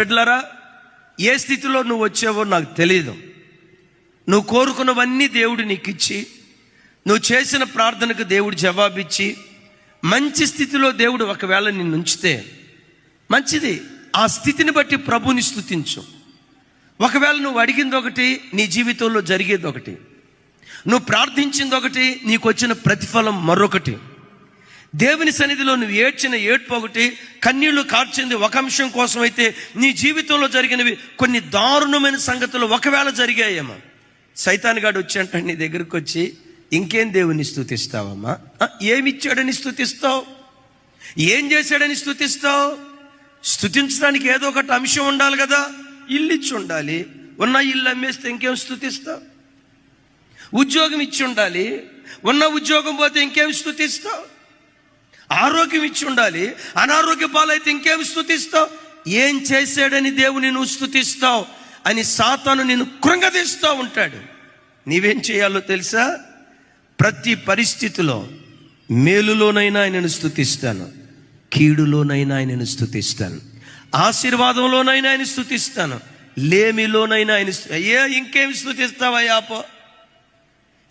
బిడ్డలారా ఏ స్థితిలో నువ్వు వచ్చావో నాకు తెలియదు నువ్వు కోరుకున్నవన్నీ దేవుడు నీకు ఇచ్చి నువ్వు చేసిన ప్రార్థనకు దేవుడు జవాబిచ్చి మంచి స్థితిలో దేవుడు ఒకవేళ నిన్ను ఉంచితే మంచిది. ఆ స్థితిని బట్టి ప్రభుని స్థుతించు ఒకవేళ నువ్వు అడిగింది ఒకటి నీ జీవితంలో జరిగేది ఒకటి నువ్వు ప్రార్థించింది ఒకటి నీకు వచ్చిన ప్రతిఫలం మరొకటి. దేవుని సన్నిధిలో నువ్వు ఏడ్చిన ఏడ్పు ఒకటి కన్నీళ్ళు కార్చింది ఒక అంశం కోసం అయితే నీ జీవితంలో జరిగినవి కొన్ని దారుణమైన సంగతులు ఒకవేళ జరిగాయేమో. సైతాన్గాడు వచ్చి అంటాడు నీ దగ్గరకు వచ్చి ఇంకేం దేవుని స్థుతిస్తావమ్మా? ఏమిచ్చాడని స్థుతిస్తావు? ఏం చేశాడని స్థుతిస్తావు? స్థుతించడానికి ఏదో ఒకటి అంశం ఉండాలి కదా. ఇల్లు ఇచ్చి ఉండాలి. ఉన్న ఇల్లు అమ్మేస్తే ఇంకేం స్థుతిస్తావు? ఉద్యోగం ఇచ్చి ఉండాలి. ఉన్న ఉద్యోగం పోతే ఇంకేం స్థుతిస్తావు? ఆరోగ్యం ఇచ్చి ఉండాలి. అనారోగ్య పాలైతే ఇంకేమి స్థుతిస్తావు? ఏం చేశాడని దేవుని నువ్వు స్థుతిస్తావు? అని సాతాను నేను కృంగదీస్తూ ఉంటాడు. నీవేం చేయాలో తెలుసా? ప్రతి పరిస్థితిలో మేలులోనైనా ఆయనను స్థుతిస్తాను. కీడులోనైనా ఆయనను స్థుతిస్తాను. ఆశీర్వాదంలోనైనా ఆయన స్థుతిస్తాను. లేమిలోనైనా ఆయన స్తు- ఇంకేమి ఇంకేం స్థుతిస్తావయ్యాపో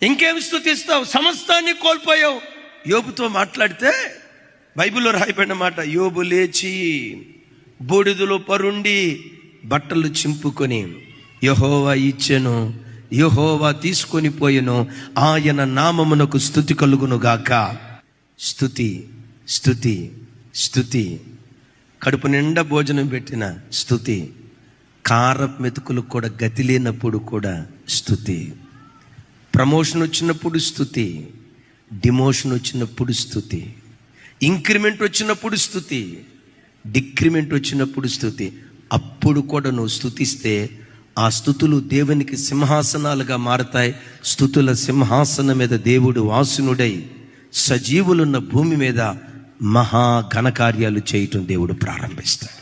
ఇంకేమి స్థుతిస్తావు? సమస్తాన్ని కోల్పోయావు. యోపుతో మాట్లాడితే బైబిల్లో రాయబడిన మాట యోబు లేచి బూడిదలో పరుండి బట్టలు చింపుకొని యహోవా ఇచ్చెను యహోవా తీసుకొని పోయెను ఆయన నామమునకు స్థుతి కలుగును గాక. స్థుతి స్థుతి స్థుతి కడుపు నిండా భోజనం పెట్టిన స్థుతి కార మెతుకులు కూడా గతి లేనప్పుడు కూడా స్థుతి ప్రమోషన్ వచ్చినప్పుడు స్థుతి డిమోషన్ వచ్చినప్పుడు స్థుతి ఇంక్రిమెంట్ వచ్చినప్పుడు స్థుతి డిక్రిమెంట్ వచ్చినప్పుడు స్థుతి. అప్పుడు కూడా నువ్వు స్థుతిస్తే ఆ స్థుతులు దేవునికి సింహాసనాలుగా మారతాయి. స్థుతుల సింహాసనం మీద దేవుడు వాసునుడై సజీవులున్న భూమి మీద మహా ఘనకార్యాలు చేయటం దేవుడు ప్రారంభిస్తాడు.